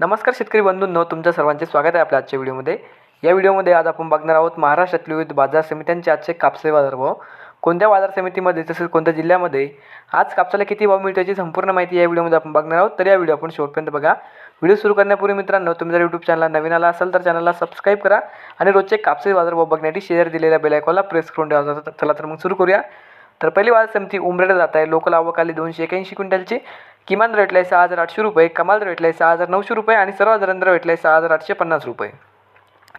नमस्कार शेतकरी बंधूंनो तुमच्या सर्वांचे स्वागत आहे आपल्या आजच्या व्हिडिओमध्ये. या व्हिडिओमध्ये आज आपण बघणार आहोत महाराष्ट्रातील विविध बाजार समित्यांचे आजचे कापसे बाजारभाव कोणत्या बाजार समितीमध्ये तसेच कोणत्या जिल्ह्यामध्ये? आज कापसाला किती भाव मिळतो याची संपूर्ण माहिती या व्हिडिओमध्ये आपण बघणार आहोत. तर या व्हिडिओ आपण शेवटपर्यंत बघा. व्हिडिओ सुरू करण्यापूर्वी मित्रांनो तुम्ही जर यूट्यूब चॅनलला नवीन आला असाल तर चॅनलला सबस्क्राईब करा आणि रोजचे कापसे बाजारभाव बघण्यासाठी शेअर दिलेल्या बेलायकॉनला प्रेस करून ठेवा. चला तर मग सुरू करूया. तर पहिली बाजार समिती उमरेड जात आहे. लोकल आवक आली दोनशे एक्याऐंशी क्विंटलची. किमान रेटला आहे सहा हजार आठशे रुपये कमाल रेटला आहे सहा हजार नऊशे रुपये आणि सर्वात रेटला आहे सहा हजार आठशे पन्नास रुपये.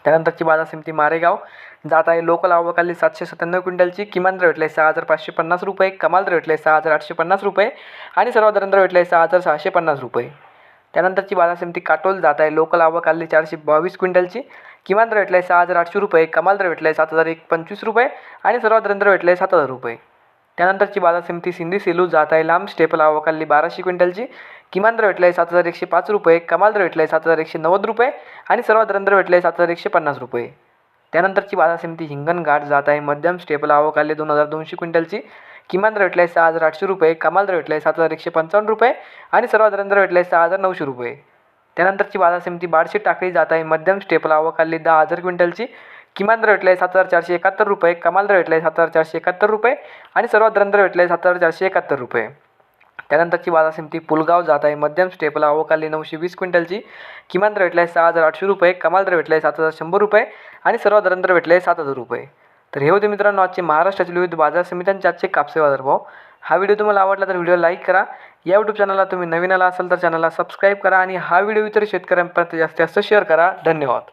त्यानंतरची बाजार समिती मारेगाव. जात आहे लोकल आवकाली सातशे सत्त्याण्णव क्विंटलची. किमान रेटला आहे सहा हजार पाचशे पन्नास रुपये कमाल रेटला आहे सहा हजार आठशे पन्नास रुपये आणि सर्वात रेटला आहे सहा हजार सहाशे पन्नास रुपये. त्यानंतरची बाजार समिती काटोल. जात आहे लोकल आवकाली चारशे बावीस क्विंटलची. किमान रेटला आहे सहा हजार आठशे रुपये कमाल रेटला आहे सात हजार एक पंचवीस रुपये आणि सर्वात रेटला आहे सात हजार रुपये. त्यानंतरची बाजार समिती सिंधी सेलू जात आहे लांब स्टेपल आवकाली बाराशे क्विंटलची. किमान रेटला आहे सात हजार एकशे पाच रुपये. कमाल रेटला आहे सात हजार एकशे नव्वद रुपये. आणि सर्वात रंध्र भेटले आहे सात हजार एकशे पन्नास रुपये. त्यानंतरची बाजार समिती हिंगणघाट जात आहे मध्यम स्टेपल आवक दोन हजार दोनशे क्विंटलची. किमान रेटला आहे सहा हजार आठशे रुपये. कमाल रेटला आहे सात हजार एकशे पंचावन्न रुपये. आणि सर्वात रंध्र भेटले आहे सहा हजार नऊशे रुपये. त्यानंतरची बाजार समिती बारशे टाकळी जात आहे मध्यम स्टेपल आवकली दहा हजार क्विंटलची. किमान दर भेटला आहे सात हजार चारशे एकाहत्तर रुपये कमाल रेटला आहे सात हजार चारशे एकाहत्तर रुपये आणि सर्वात रंध्र भेटला आहे सात हजार चारशे एकाहत्तर रुपये. त्यानंतरची बाजार समिती पुलगाव जात आहे. मध्यम स्टेपला अवकाली नऊशे वीस क्विंटलची किमान दर भेटला आहे सहा हजार आठशे रुपये कमाल रेटला आहे सात हजार शंभर रुपये आणि सर्वात रंध्र भेटला आहे सात हजार रुपये. तर हे होते मित्रांनो आजचे महाराष्ट्रातील विविध बाजार समित्यांचे आजचे कापसे बाजारभाव. हा व्हिडिओ तुम्हाला आवडला तर व्हिडिओ लाईक करा. या यूट्यूब चॅनलला तुम्ही नवीन आला असाल तर चॅनलला सबस्क्राईब करा आणि हा व्हिडिओ इतर शेतकऱ्यांपर्यंत जास्तीत जास्त शेअर करा. धन्यवाद.